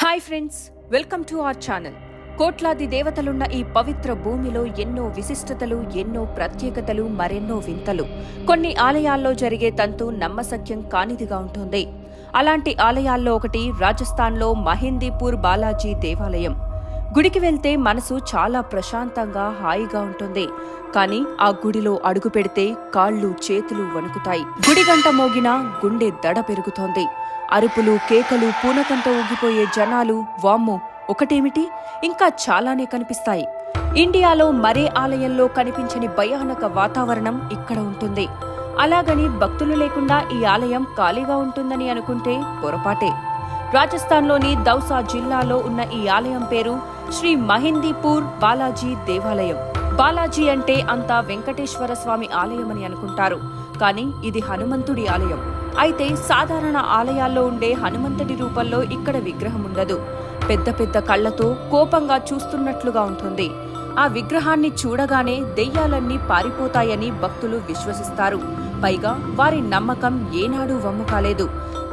Hi friends welcome to our channel. కోట్లాది దేవతలున్న ఈ పవిత్ర భూమిలో ఎన్నో విశిష్టతలు ఎన్నో ప్రత్యేకతలు మరెన్నో వింతలు. కొన్ని ఆలయాల్లో జరిగే తంతు నమ్మసక్యం కానిదిగా ఉంటుంది. అలాంటి ఆలయాల్లో ఒకటి రాజస్థాన్లో మహిందీపూర్ బాలాజీ దేవాలయం. గుడికి వెళ్తే మనసు చాలా ప్రశాంతంగా హాయిగా ఉంటుంది. కానీ ఆ గుడిలో అడుగు పెడితే కాళ్ళు చేతులు వణుకుతాయి. గుడి గంట మోగినా గుండె దడ పెరుగుతోంది. అరుపులు కేకలు పూనకంతో ఊగిపోయే జనాలు వామ్ము ఒకటేమిటి? ఇంకా చాలానే కనిపిస్తాయి. ఇండియాలో మరే ఆలయంలో కనిపించని భయానక వాతావరణం ఇక్కడ ఉంటుంది. అలాగని భక్తులు లేకుండా ఈ ఆలయం ఖాళీగా ఉంటుందని అనుకుంటే పొరపాటే. రాజస్థాన్లోని దౌసా జిల్లాలో ఉన్న ఈ ఆలయం పేరు శ్రీ మహిందీపూర్ బాలాజీ దేవాలయం. బాలాజీ అంటే అంతా వెంకటేశ్వర స్వామి ఆలయమని అనుకుంటారు. కానీ ఇది హనుమంతుడి ఆలయం. అయితే సాధారణ ఆలయాల్లో ఉండే హనుమంతుడి రూపంలో ఇక్కడ విగ్రహం ఉండదు. పెద్ద పెద్ద కళ్ళతో కోపంగా చూస్తున్నట్లుగా ఉంటుంది. ఆ విగ్రహాన్ని చూడగానే దెయ్యాలన్నీ పారిపోతాయని భక్తులు విశ్వసిస్తారు. పైగా వారి నమ్మకం ఏనాడూ వమ్ము కాలేదు.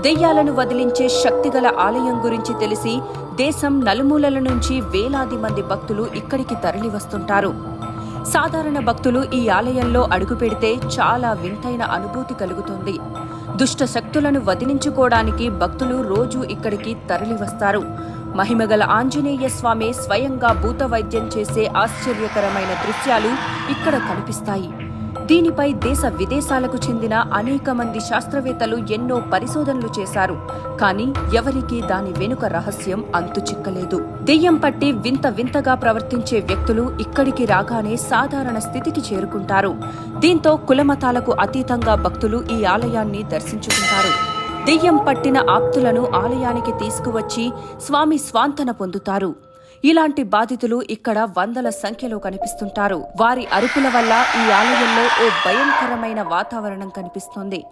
దెయ్యాలను వదిలించే శక్తిగల ఆలయం గురించి తెలిసి దేశం నలుమూలల నుంచి వేలాది మంది భక్తులు ఇక్కడికి తరలి వస్తుంటారు సాధారణ భక్తులు ఈ ఆలయంలో అడుగుపెడితే చాలా వింతైన అనుభూతి కలుగుతుంది. దుష్ట శక్తులను వదిలించుకోవడానికి భక్తులు రోజు ఇక్కడికి తరలి వస్తారు మహిమగల ఆంజనేయ స్వామి స్వయంగా భూత వైద్యం చేసే ఆశ్చర్యకరమైన దృశ్యాలు ఇక్కడ కనిపిస్తాయి. దీనిపై దేశ విదేశాలకు చెందిన అనేక మంది శాస్త్రవేత్తలు ఎన్నో పరిశోధనలు చేశారు. కానీ ఎవరికీ దాని వెనుక రహస్యం అంతు చిక్కలేదు. దెయ్యం పట్టి వింత వింతగా ప్రవర్తించే వ్యక్తులు ఇక్కడికి రాగానే సాధారణ స్థితికి చేరుకుంటారు. దీంతో కులమతాలకు అతీతంగా భక్తులు ఈ ఆలయాన్ని దర్శించుకుంటారు. దెయ్యం పట్టిన ఆప్తులను ఆలయానికి తీసుకువచ్చి స్వామి స్వాంతన పొందుతారు. ఇలాంటి బాధితులు ఇక్కడ వందల సంఖ్యలో కనిపిస్తుంటారు. వారి అరుపుల వల్ల ఈ ఆలయంలో ఓ భయంకరమైన వాతావరణం కనిపిస్తోంది.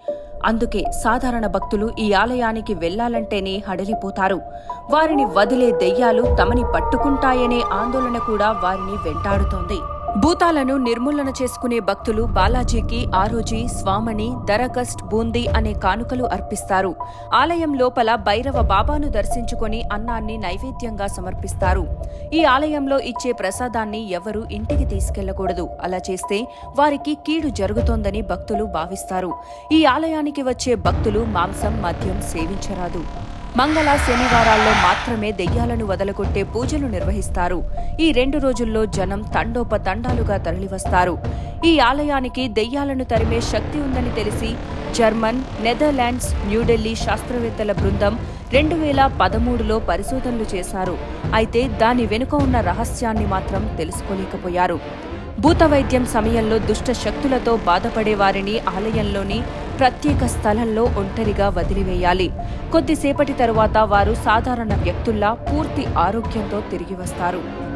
అందుకే సాధారణ భక్తులు ఈ ఆలయానికి వెళ్ళాలంటేనే హడలిపోతారు. వారిని వదిలే దెయ్యాలు తమని పట్టుకుంటాయనే ఆందోళన కూడా వారిని వెంటాడుతోంది. భూతాలను నిర్మూలన చేసుకునే భక్తులు బాలాజీకి ఆరోజీ స్వామణి దరగస్ట్ బూందీ అనే కానుకలు అర్పిస్తారు. ఆలయం లోపల భైరవ బాబాను దర్శించుకొని అన్నాన్ని నైవేద్యంగా సమర్పిస్తారు. ఈ ఆలయంలో ఇచ్చే ప్రసాదాన్ని ఎవరూ ఇంటికి తీసుకెళ్ళకూడదు. అలా చేస్తే వారికి కీడు జరుగుతోందని భక్తులు భావిస్తారు. ఈ ఆలయానికి వచ్చే భక్తులు మాంసం మద్యం సేవించరాదు. మంగళ శనివారాల్లో మాత్రమే దెయ్యాలను వదలగొట్టే పూజలు నిర్వహిస్తారు. ఈ రెండు రోజుల్లో జనం తండోపతండాలుగా తరలివస్తారు. ఈ ఆలయానికి దెయ్యాలను తరిమే శక్తి ఉందని తెలిసి జర్మన్ నెదర్లాండ్స్ న్యూఢిల్లీ శాస్త్రవేత్తల బృందం రెండు వేల పదమూడులో పరిశోధనలు చేశారు. అయితే దాని వెనుక ఉన్న రహస్యాన్ని మాత్రం తెలుసుకోలేకపోయారు. భూత వైద్యం సమయంలో దుష్ట శక్తులతో బాధపడే వారిని ఆలయంలోని ప్రత్యేక స్థలంలో ఒంటరిగా వదిలివేయాలి. కొద్దిసేపటి తరువాత వారు సాధారణ వ్యక్తుల్లా పూర్తి ఆరోగ్యంతో తిరిగి వస్తారు.